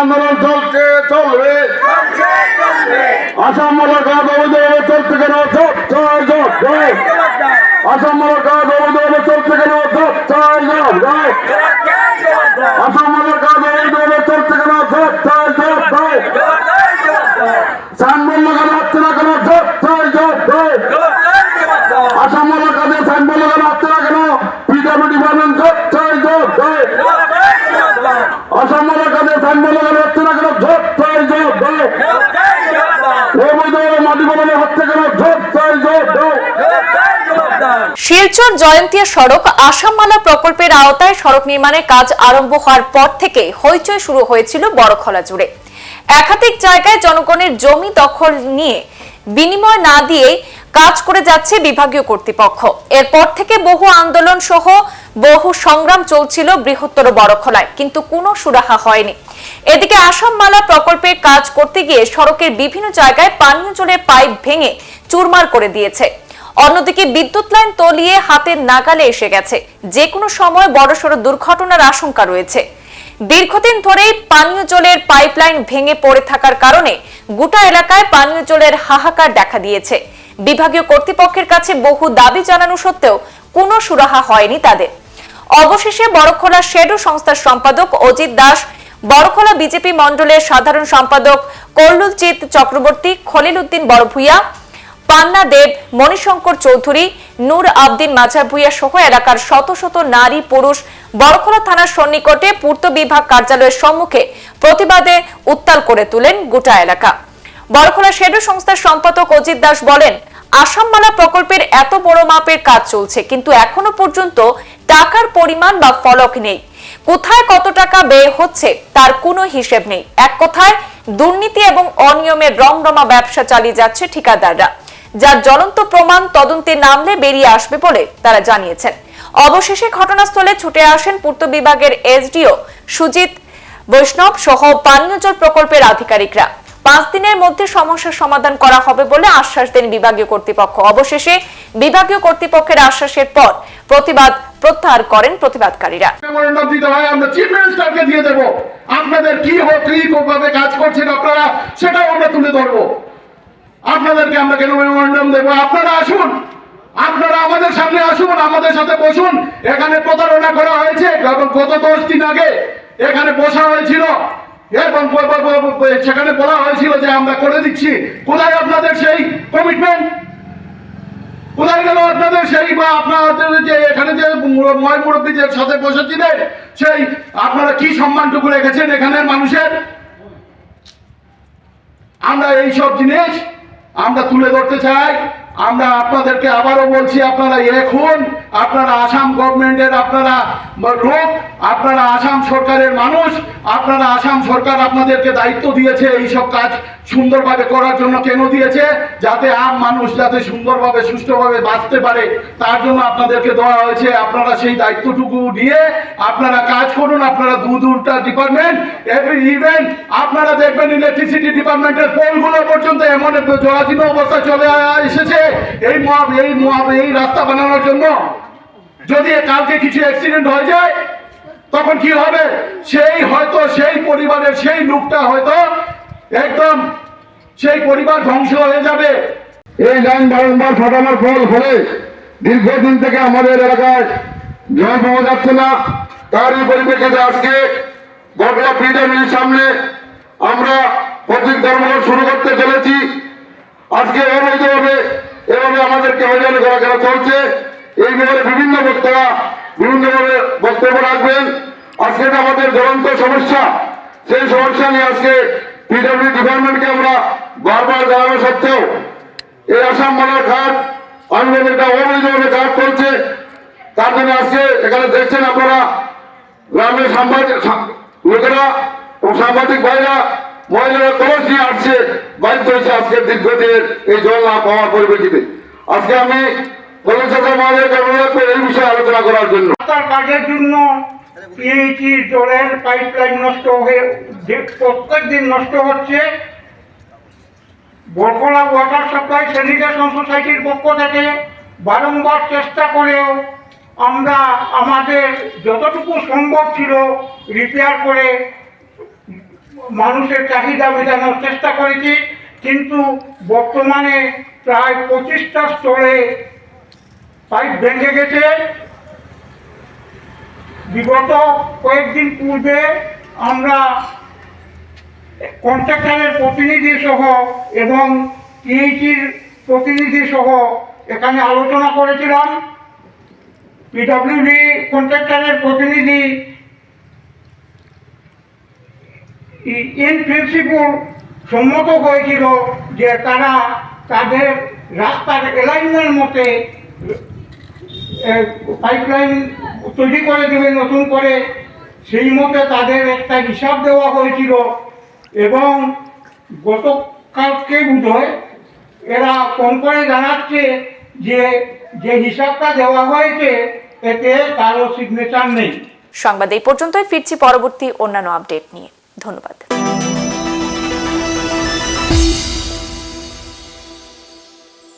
আন্দোলন চলছে চলবে। আসাম মূলক অবৈধভাবে চলছে কেন আসাম মূলক কাজ অবৈধভাবে চলছে কেন চোপ ছয় যোগ জয় আসাম মূলক কাজ অবৈধভাবে চলছে কেন চোপ ছয় যোগ জয় সানবল লাগানো হচ্ছে না কেন চোপ ছয় যোগ জয় আসাম মূলক কাজে সানবল লাগানো হচ্ছে না কেন পিডব্লিউ ডিপার্টমেন্ট চোপ ছয় যোগ জয় আসাম মূলক কাজে সানবল লাগানো হচ্ছে না কেন চোপ ছয় যোগ জয় অবৈধভাবে মাটি বদলে হচ্ছে কেন চোপ ছয় যোগ জয় শিলচর জয়ন্তিয়া সড়ক আসামমালা প্রকল্পের আওতায় সড়ক নির্মাণের কাজ আরম্ভ হওয়ার পর থেকে হইচই শুরু হয়েছিল বড়খলা জুড়ে। একাধিক জায়গায় জনগণের জমি দখল নিয়ে বিনিময় না দিয়ে কাজ করে যাচ্ছে বিভাগীয় কর্তৃপক্ষ। এরপর থেকে বহু আন্দোলন সহ বহু সংগ্রাম চলছিল বৃহত্তর বড়খলায়, কিন্তু কোনো সুরাহা হয়নি। এদিকে আসামমালা প্রকল্পের কাজ করতে গিয়ে সড়কের বিভিন্ন জায়গায় পানীয় জলের পাইপ ভেঙে চুরমার করে দিয়েছে। অন্যদিকে বিদ্যুৎ লাইন তলিয়ে হাতের নাগালে এসে গেছে। যে কোনো সময় বড়সড় দুর্ঘটনার আশঙ্কা রয়েছে। দীর্ঘদিন ধরেই পানীয় জলের পাইপলাইন ভেঙে পড়ে থাকার কারণে গোটা এলাকায় পানীয় জলের হাহাকার দেখা দিয়েছে। বিভাগীয় কর্তৃপক্ষের কাছে বহু দাবি জানানো সত্ত্বেও কোনো সুরাহা হয়নি তাদের। অবশেষে বড়খোলা শেডো সংস্থার সম্পাদক অজিত দাস, বড়খোলা বিজেপি মণ্ডলের সাধারণ সম্পাদক কল্লুলজিৎ চক্রবর্তী খলিল উদ্দিন বড়ভূয়া পান্না দেব, মণিশঙ্কর চৌধুরী, নূর আবদিন মাঝার ভুইয়া সহ এলাকার শত শত নারী, পুরুষ বড়খলা থানার সন্নিকটে পূর্ত বিভাগ কার্যালয়ের সম্মুখে প্রতিবাদে উত্তাল করে তুলেন গোটা এলাকা। বড়খলা শেডো সংস্থার সম্পাদক অজিত দাস বলেন, আসামমালা প্রকল্পের এত বড় মাপের কাজ চলছে, কিন্তু এখনও পর্যন্ত টাকার পরিমাণ বা ফলক নেই। কোথায় কত টাকা ব্যয় হচ্ছে তার কোনো হিসেব নেই। এক কথায়, দুর্নীতি এবং অনিয়মের রমরমা ব্যবসা চালিয়ে যাচ্ছে ঠিকাদাররা। যার জ্বলন্ত প্রমাণ তদন্তে নামলে বেরিয়ে আসবে বলে তারা জানিয়েছেন। অবশেষে ঘটনাস্থলে ছুটে আসেন পূর্ত বিভাগের এসডিও সুজিত বৈষ্ণব সহ পানীয় জল প্রকল্পের আধিকারিকরা। পাঁচ দিনের মধ্যে সমস্যার সমাধান করা হবে বলে আশ্বাস দেন বিভাগীয় কর্তৃপক্ষ। অবশেষে বিভাগীয় কর্তৃপক্ষের আশ্বাসের পর প্রতিবাদ প্রত্যাহার করেন প্রতিবাদকারীরা। আপনাদের কি কাজ করছেন আপনারা, সেটাও আমরা তুলে ধরবো। আপনাদেরকে আমরা কেন মেমোরেন্ডাম দেবো? আপনারা আসুন। আপনারা আমাদের সামনে আসুন, আমাদের সাথে বসুন। এখানে প্রতারণা করা হয়েছে, গত দশ দিন আগে এখানে বসা হয়েছিল। এবং সেখানে বলা হয়েছিল যে আমরা করে দিচ্ছি। কোথায় আপনাদের সেই কমিটমেন্ট কোথায় গেল আপনাদের সেই বা আপনাদের যে এখানে যে ময় মুরব্বীদের সাথে বসেছিলেন, সেই আপনারা কি সম্মানটুকু রেখেছেন এখানের মানুষের? আমরা এই সব জিনিস আমরা তুলে ধরতে চাই। আমরা আপনাদেরকে আবারও বলছি আপনারা এখন আপনারা আসাম গভর্নমেন্টের আপনারা লোক, আপনারা আসাম সরকারের মানুষ, আপনারা আসাম সরকার আপনাদেরকে দায়িত্ব দিয়েছে এই সব কাজ সুন্দরভাবে করার জন্য কেন দিয়েছে? যাতে আম মানুষ যাতে সুন্দরভাবে, সুষ্ঠুভাবে বাঁচতে পারে, তার জন্য আপনাদেরকে দেওয়া হয়েছে। আপনারা সেই দায়িত্বটুকু নিয়ে আপনারা কাজ করুন, আপনারা দু দুটা ডিপার্টমেন্ট এভরি ইভেন্ট আপনারা দেখবেন ইলেকট্রিসিটি ডিপার্টমেন্টের পোলগুলো পর্যন্ত এমন জরাজীর্ণ অবস্থা চলে এসেছে। এই মহা, এই এই রাস্তা বানানোর জন্য। যদি কালকে কিছু অ্যাক্সিডেন্ট হয়ে যায়, তখন কি হবে? সেই হয়তো সেই পরিবারের সেই লোকটা হয়তো একদম সেই পরিবার ধ্বংস হয়ে যাবে। এই লাইন বারংবার ফাটানোর ফল ফলে দীর্ঘদিন থেকে আমাদের এলাকায় জল পাওয়া যাচ্ছে না। তারই পরিপ্রেক্ষিতে আজকে বগলা পিডামির সামনে আমরা প্রতীক ধর্মঘট শুরু করতে চলেছি। আজকে অবৈধভাবে এভাবে আমাদেরকে হয়রানি করা কেন চলছে। এই ব্যাপারে বিভিন্ন বক্তারা বিভিন্নভাবে বক্তব্য রাখবেন। আজকে এটা আমাদের জ্বলন্ত সমস্যা, সেই সমস্যা নিয়ে আজকে পিডব্লিউ ডিপার্টমেন্টকে আমরা বারবার জানানো সত্ত্বেও এই আসাম মালার ঘাট আন্দোলনটা অবৈধভাবে ঘাট করছে। তার জন্য আজকে এখানে দেখছেন আপনারা গ্রামের সাংবাদিক, লোকেরা ও সাংবাদিক ভাইরা, মহিলারা কলস নিয়ে আসছে বাধ্য হয়েছে আজকের দীর্ঘদিনের এই জল না পাওয়ার পরিপ্রেক্ষিতে। আজকে আমি এই কাজের জন্য জলের নষ্ট হয়ে প্রত্যেক দিন নষ্ট হচ্ছে সোসাইটির পক্ষ বারংবার চেষ্টা করেও আমরা আমাদের যতটুকু সম্ভব ছিল রিপেয়ার করে মানুষের চাহিদা মেটানোর চেষ্টা করেছি কিন্তু বর্তমানে প্রায় পঁচিশটা স্তরে পাইপ ভেঙে গেছে। বিগত কয়েকদিন পূর্বে আমরা কন্ট্রাক্টরের প্রতিনিধি সহ এবং টিএইচির প্রতিনিধি সহ এখানে আলোচনা করেছিলাম। পিডব্লিউডি কন্ট্রাক্টরের প্রতিনিধি ইন প্রিন্সিপাল সম্মত হয়েছিল যে তারা তাদের রাস্তার অ্যালাইনমেন্ট মতে পাইপলাইন তৈরি করে দেবে, নতুন করে। সেই মতে তাদের একটা হিসাব দেওয়া হয়েছিল এবং গতকালকে বোধহয় এরা ফোন করে জানাচ্ছে যে যে হিসাবটা দেওয়া হয়েছে, এতে কারও সিগনেচার নেই। সংবাদ এই পর্যন্তই। ফিরছি পরবর্তী অন্যান্য আপডেট নিয়ে। ধন্যবাদ।